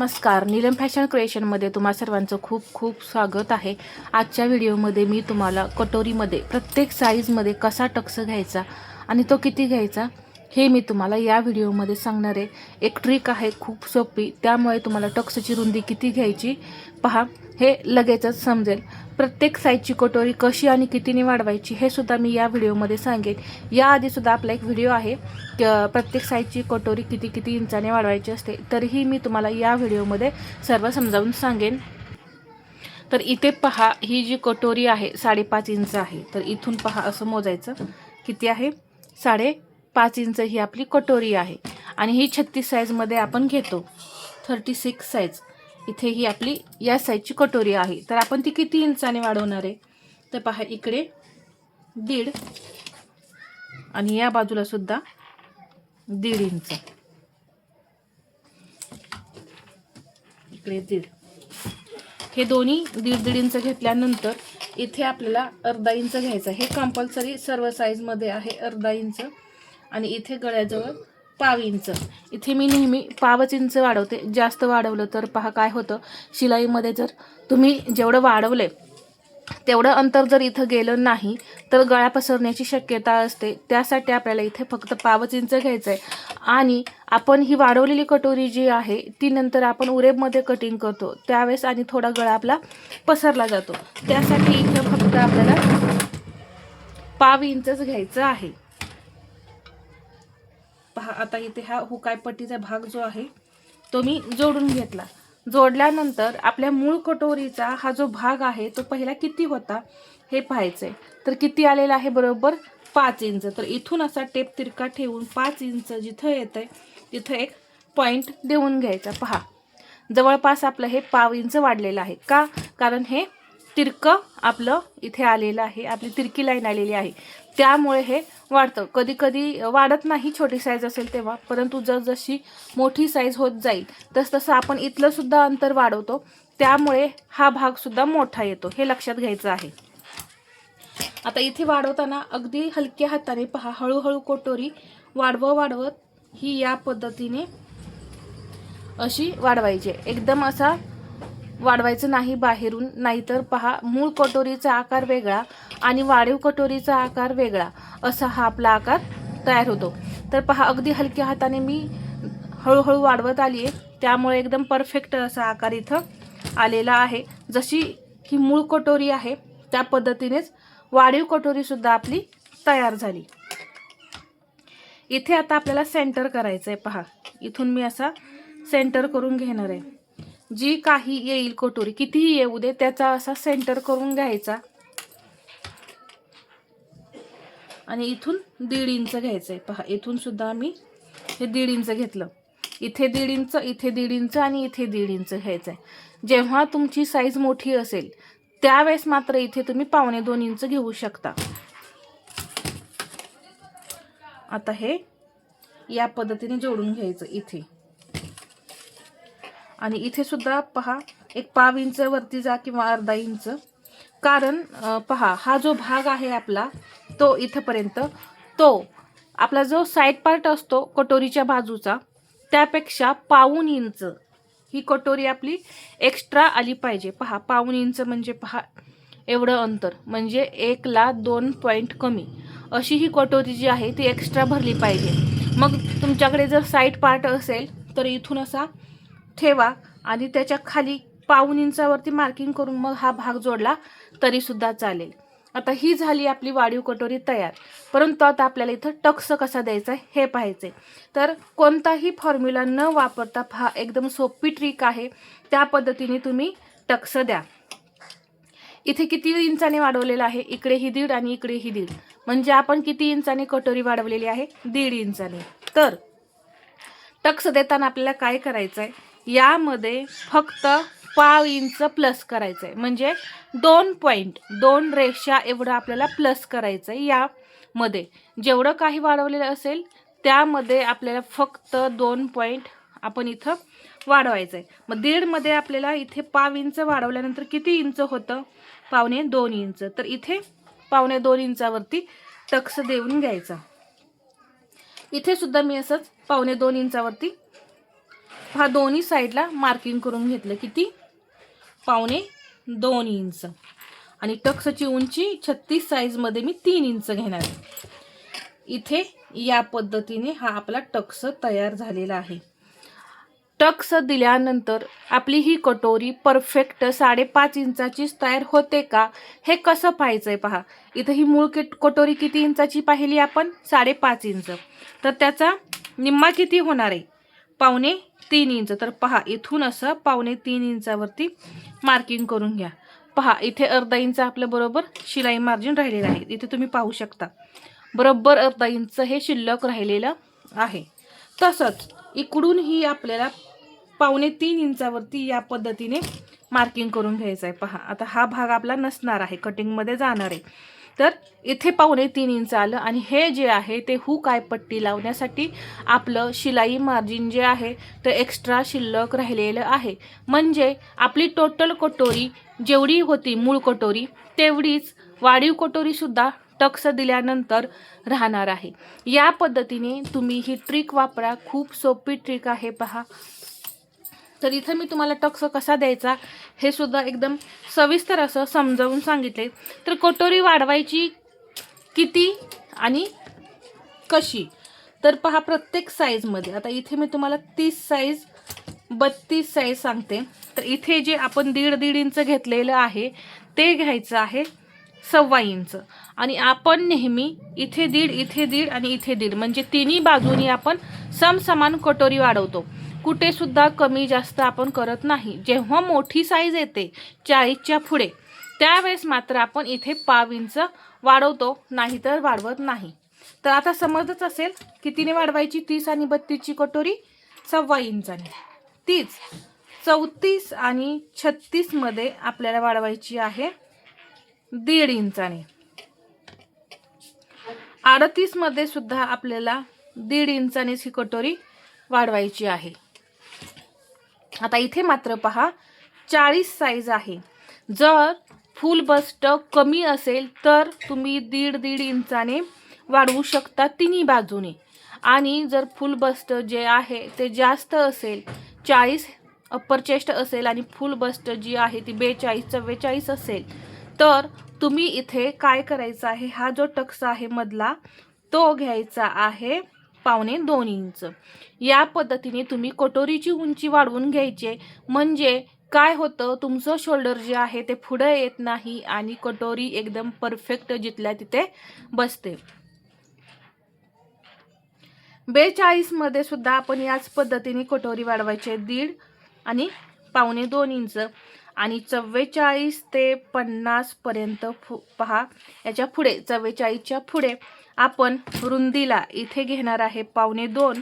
नमस्कार. नीलम फॅशन क्रिएशनमध्ये तुम्हा सर्वांचं खूप खूप स्वागत आहे. आजच्या व्हिडिओमध्ये मी तुम्हाला कटोरीमध्ये प्रत्येक साईजमध्ये कसा टक्स घ्यायचा आणि तो किती घ्यायचा हे मी तुम्हाला या व्हिडिओमध्ये सांगणार आहे. एक ट्रिक आहे खूप सोपी. त्यामुळे तुम्हाला टक्सची रुंदी किती घ्यायची पहा हे लगेचच समजेल. प्रत्येक साईजची कटोरी कशी आणि कितीने वाढवायची हे सुद्धा मी या व्हिडिओमध्ये सांगेन. याआधी सुद्धा आपला एक व्हिडिओ आहे क- प्रत्येक साईजची कटोरी किती किती इंचाने वाढवायची असते. तरीही मी तुम्हाला या व्हिडिओमध्ये सर्व समजावून सांगेन. तर इथे पहा ही जी कटोरी आहे साडेपाच इंच आहे. तर इथून पहा असं मोजायचं. किती आहे? साडे पाच इंच ही आपली कटोरी आहे. आणि ही छत्तीस साईजमध्ये आपण घेतो. थर्टी सिक्स साईज इथे ही आपली या साईजची कटोरी आहे. तर आपण ती किती इंचाने वाढवणार आहे? तर पहा इकडे दीड आणि या बाजूला सुद्धा दीड इंच. इकडे दीड. हे दोन्ही दीड दीड इंच घेतल्यानंतर इथे आपल्याला अर्धा इंच घ्यायचं हे कंपल्सरी सर्व साईजमध्ये आहे. अर्धा इंच. आणि इथे गळ्याजवळ पाव इंच. इथे मी नेहमी पावच इंच वाढवते. जास्त वाढवलं तर पहा काय होतं. शिलाईमध्ये जर तुम्ही जेवढं वाढवले तेवढं अंतर जर इथं गेलं नाही तर गळा पसरण्याची शक्यता असते. त्यासाठी आपल्याला इथे फक्त पावच इंच घ्यायचं आहे आणि आपण ही वाढवलेली कटोरी जी आहे ती नंतर आपण उरेबमध्ये कटिंग करतो. त्यावेळेस आणि थोडा गळा आपला पसरला जातो. त्यासाठी इथं फक्त आपल्याला पाव इंचच घ्यायचं आहे. पहा आता इथे हा हुकायपट्टीचा भाग जो आहे तो मी जोडून घेतला. जोडल्यानंतर आपल्या मूळ कटोरीचा हा जो भाग आहे तो पहिला किती होता हे पाहायचं आहे तर किती आलेला आहे बरोबर? पाच इंच. तर इथून असा टेप तिरका ठेवून पाच इंच जिथं येतंय तिथं एक पॉईंट देऊन घ्यायचा. पहा. जवळपास आपलं हे पाव इंच वाढलेलं आहे. का? कारण हे तिरकं आपलं इथे आलेलं आहे. आपली तिरकी लाईन आलेली आहे. त्यामुळे हे वाढतं. कधी कधी वाढत नाही छोटी साईज असेल तेव्हा परंतु जसजशी मोठी साईज होत जाईल तसतसं आपण इथलं सुद्धा अंतर वाढवतो. त्यामुळे हा भाग सुद्धा मोठा येतो हे लक्षात घ्यायचं आहे. आता इथे वाढवताना अगदी हलक्या हाताने पहा हळूहळू कोटोरी वाढवं वाढवत ही या पद्धतीने अशी वाढवायची एकदम असा वाढवायचं नाही बाहेरून नाहीतर पहा मूळ कटोरीचा आकार वेगळा आणि वाढीव कटोरीचा आकार वेगळा असा हा आपला आकार तयार होतो. तर पहा अगदी हलक्या हाताने मी हळूहळू वाढवत आली आहे त्यामुळे एकदम परफेक्ट असा आकार इथं आलेला आहे. जशी ही मूळ कटोरी आहे त्या पद्धतीनेच वाढीव कटोरीसुद्धा आपली तयार झाली. इथे आता आपल्याला सेंटर करायचं आहे पहा. इथून मी असा सेंटर करून घेणार आहे. जी काही येईल कटोरी कितीही येऊ दे त्याचा असा सेंटर करून घ्यायचा. आणि इथून दीड इंच घ्यायचं आहे पहा इथून सुद्धा आम्ही हे दीड इंच घेतलं. इथे दीड इंच इथे दीड इंच आणि इथे दीड इंच घ्यायचं आहे जेव्हा तुमची साईज मोठी असेल त्यावेळेस मात्र इथे तुम्ही पावणे दोन इंच घेऊ शकता. आता हे या पद्धतीने जोडून घ्यायचं इथे. आणि इथे सुद्धा पहा एक पाव इंच वरती जा किंवा अर्धा इंच. कारण पहा हा जो भाग आहे आपला तो इथंपर्यंत तो आपला जो साईड पार्ट असतो कटोरीच्या बाजूचा त्यापेक्षा पाऊन इंच ही कटोरी आपली एक्स्ट्रा आली पाहिजे. पहा पाऊन इंच म्हणजे पहा एवढं अंतर. म्हणजे एकला दोन पॉईंट कमी. अशी ही कटोरी जी आहे ती एक्स्ट्रा भरली पाहिजे. मग तुमच्याकडे जर साईड पार्ट असेल तर इथून असा ठेवा. आणि त्याच्याखाली पाऊन इंचावरती मार्किंग करून मग हा भाग जोडला तरीसुद्धा चालेल. आता ही झाली आपली वाढीव कटोरी तयार. परंतु आता आपल्याला इथं टक्स कसा द्यायचा आहे हे पाहायचं तर कोणताही फॉर्म्युला न वापरता हा एकदम सोपी ट्रिक आहे. त्या पद्धतीने तुम्ही टक्स द्या. इथे किती इंचाने वाढवलेलं आहे? इकडे ही दीड आणि इकडे ही दीड. म्हणजे आपण किती इंचाने कटोरी वाढवलेली आहे? दीड इंचाने. तर टक्स देताना आपल्याला काय करायचं आहे यामध्ये फक्त पाव इंच प्लस करायचं आहे म्हणजे दोन पॉईंट दोन रेषा एवढं आपल्याला प्लस करायचं आहे यामध्ये. जेवढं काही वाढवलेलं असेल त्यामध्ये आपल्याला फक्त दोन पॉईंट आपण इथं वाढवायचं आहे मग दीडमध्ये आपल्याला इथे पाव इंच वाढवल्यानंतर किती इंच होतं? पावणे दोन इंच. तर इथे पावणे दोन इंचावरती टक्स देऊन घ्यायचा. इथे सुद्धा मी असंच पावणे दोन इंचावरती हा दोन्ही साईडला मार्किंग करून घेतलं किती? पावणे दोन इंच. आणि टक्सची उंची छत्तीस साईजमध्ये मी तीन इंच घेणार आहे. इथे या पद्धतीने हा आपला टक्स तयार झालेला आहे. टक्स दिल्यानंतर आपली ही कटोरी परफेक्ट साडेपाच इंचाचीच तयार होते का हे कसं पाहायचं आहे पहा. इथं ही मूळ किट कटोरी किती इंचाची पाहिली आपण? साडेपाच इंच. तर त्याचा निम्मा किती होणार आहे? पावणे तीन इंच. तर पहा इथून असं पावणे तीन इंचावरती मार्किंग करून घ्या. पहा इथे अर्धा इंच आपलं बरोबर शिलाई मार्जिन राहिलेलं आहे. इथे तुम्ही पाहू शकता. बरोबर अर्धा इंच हे शिल्लक राहिलेलं आहे. तसंच इकडूनही आपल्याला पावणे तीन इंचावरती या पद्धतीने मार्किंग करून घ्यायचं आहे. पहा आता हा भाग आपला नसणार आहे. कटिंगमध्ये जाणार आहे. तर इथे पावणे तीन इंच आलं. आणि हे जे आहे ते हुक आय पट्टी लावण्यासाठी आपलं शिलाई मार्जिन जे आहे ते एक्स्ट्रा शिल्लक राहिलेलं आहे. म्हणजे आपली टोटल कटोरी जेवढी होती मूळ कटोरी तेवढीच वाढीव कटोरीसुद्धा टक्स दिल्यानंतर राहणार आहे. या पद्धतीने तुम्ही ही ट्रिक वापरा. खूप सोपी ट्रिक आहे पहा. तर इथं मी तुम्हाला टक्स कसा द्यायचा हे सुद्धा एकदम सविस्तर असं समजावून सांगितले. तर कटोरी वाढवायची किती आणि कशी? तर पहा प्रत्येक साईजमध्ये आता इथे मी तुम्हाला तीस साईज बत्तीस साईज सांगते. तर इथे जे आपण दीड दीड इंच घेतलेलं आहे ते घ्यायचं आहे सव्वा इंच. आणि आपण नेहमी इथे दीड इथे दीड आणि इथे दीड. म्हणजे तिन्ही बाजूनी आपण समसमान कटोरी वाढवतो. कुठेसुद्धा कमी जास्त आपण करत नाही. जेव्हा मोठी साईज येते चाळीसच्या पुढे त्यावेळेस मात्र आपण इथे पाव इंच वाढवतो नाहीतर वाढवत नाही. तर आता समजच असेल कितीने वाढवायची? तीस आणि बत्तीसची कटोरी सव्वा इंचाने. तीच चौतीस आणि छत्तीसमध्ये आपल्याला वाढवायची आहे दीड इंचाने. अडतीसमध्ये सुद्धा आपल्याला दीड इंचानेच ही कटोरी वाढवायची आहे. आता इथे मात्र पहा चाळीस साईज आहे. जर फुल बस्ट कमी असेल तर तुम्ही दीड दीड इंचाने वाढवू शकता तिन्ही बाजूने. आणि जर फुल बस्ट जे आहे ते जास्त असेल चाळीस अप्पर चेस्ट असेल आणि फुल बस्ट जी आहे ती बेचाळीस चव्वेचाळीस असेल तर तुम्ही इथे काय करायचं आहे हा जो टक्स आहे मधला तो घ्यायचा आहे पावणे दोन इंच. या पद्धतीने तुम्ही कटोरीची उंची वाढवून घ्यायचे. म्हणजे काय होतं तुमचं शोल्डर जे आहे ते पुढं येत नाही आणि कटोरी एकदम परफेक्ट जिथल्या तिथे बसते. बेचाळीसमध्ये सुद्धा आपण याच पद्धतीने कटोरी वाढवायची दीड आणि पावणे दोन इंच. आणि चव्वेचाळीस ते पन्नासपर्यंत फु पहा. याच्यापुढे चव्वेचाळीसच्या पुढे आपण रुंदीला इथे घेणार आहे पावणे दोन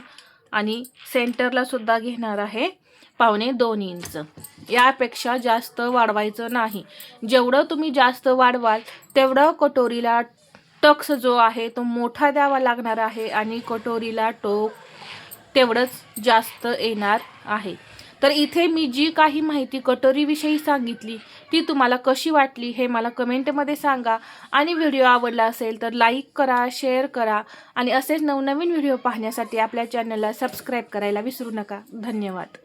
आणि सेंटरला सुद्धा घेणार आहे पावणे दोन इंच. यापेक्षा जास्त वाढवायचं नाही. जेवढं तुम्ही जास्त वाढवाल तेवढं कटोरीला टक्स जो आहे तो मोठा द्यावा लागणार आहे आणि कटोरीला टोक तेवढंच जास्त येणार आहे. तर इथे मी जी काही माहिती कटोरीविषयी सांगितली ती तुम्हाला कशी वाटली हे मला कमेंटमध्ये सांगा. आणि व्हिडिओ आवडला असेल तर लाईक करा शेअर करा. आणि असेच नवनवीन व्हिडिओ पाहण्यासाठी आपल्या चॅनलला सबस्क्राईब करायला विसरू नका. धन्यवाद.